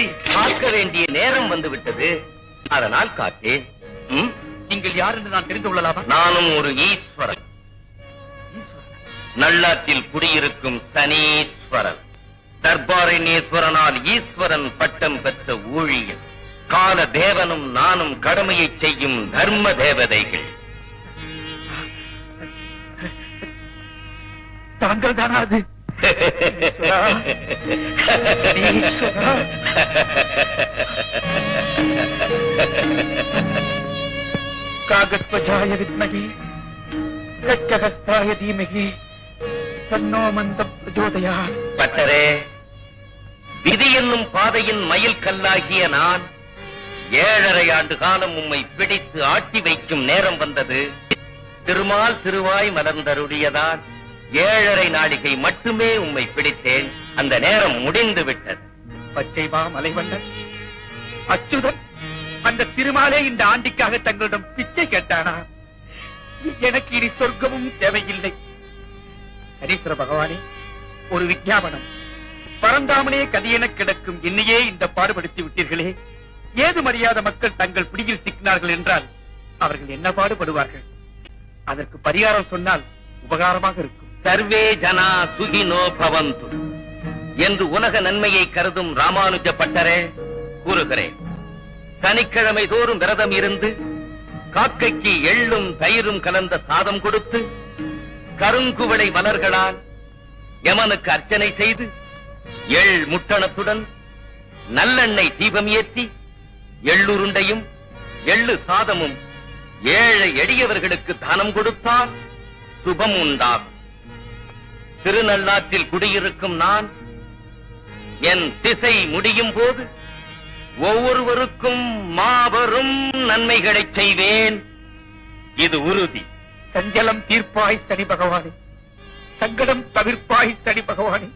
சரி காக்க வேண்டிய நேரம் வந்து விட்டது அதனால் ம்? நீங்கள் யார் என்று நான் தெரிந்து கொள்ளலாமா? நானும் ஒரு ஈஸ்வரன். நல்லாற்றில் குடியிருக்கும் சனீஸ்வரன் தர்பாரண்யேஸ்வரனால் ஈஸ்வரன் பட்டம் பெற்ற ஊழியன். கால தேவனும் நானும் கடமையை செய்யும் தர்ம தேவதைகள். தாங்கள் தானா அது. காகத்வஜாய வித்மகி கச்சகஸ்தாய தீமகி தன்னோ மந்த பிரஜோதயா பட்டரே விதி என்னும் பாதையின் மயில் கல்லாகிய நான் ஏழரை ஆண்டு காலம் உம்மை பிடித்து ஆட்டி வைக்கும் நேரம் வந்தது. திருமால் திருவாய் மலர்ந்தருடையதான் ஏழரை நாளிகை மட்டுமே உம்மை பிடித்தேன். அந்த நேரம் முடிந்து விட்டது பச்சைமா மலைவண்ணன் அச்சுதன் அந்த திருமாலே இந்த ஆண்டிக்காக தங்களிடம் பிச்சை கேட்டானா? எனக்கு இனி சொர்க்கமும் தேவையில்லை. ஹரீஸ்வர பகவானே ஒரு விஞ்ஞாபனம். பரந்தாமனே கதியென கிடக்கும் என்னையே இந்த பாடுபடுத்தி விட்டீர்களே. ஏது மரியாத மக்கள் தங்கள் பிடியில் சிக்கினார்கள் என்றால் அவர்கள் என்ன பாடுபடுவார்கள்? அதற்கு பரிகாரம் சொன்னால் உபகாரமாக இருக்கும். சர்வே ஜனா சுகினோ பவந்து. என்று உலக நன்மையை கருதும் ராமானுஜ பட்டரே கூறுகிறேன். சனிக்கிழமை தோறும் விரதம் இருந்து காக்கைக்கு எள்ளும் தயிரும் கலந்த சாதம் கொடுத்து கருங்குவளை மலர்களால் யமனுக்கு அர்ச்சனை செய்து எள் முட்டணத்துடன் நல்லெண்ணெய் தீபம் ஏற்றி எள்ளுருண்டையும் எள்ளு சாதமும் ஏழை எளியவர்களுக்கு தானம் கொடுத்தால் சுபம் உண்டாகும். திருநள்ளாற்றில் குடியிருக்கும் நான் என் திசை முடியும் போது ஒவ்வொருவருக்கும் மாபெரும் நன்மைகளை செய்வேன். இது உறுதி. சஞ்சலம் தீர்ப்பாய் சனி பகவானே. சங்கடம் தவிர்ப்பாய் சனி பகவானே.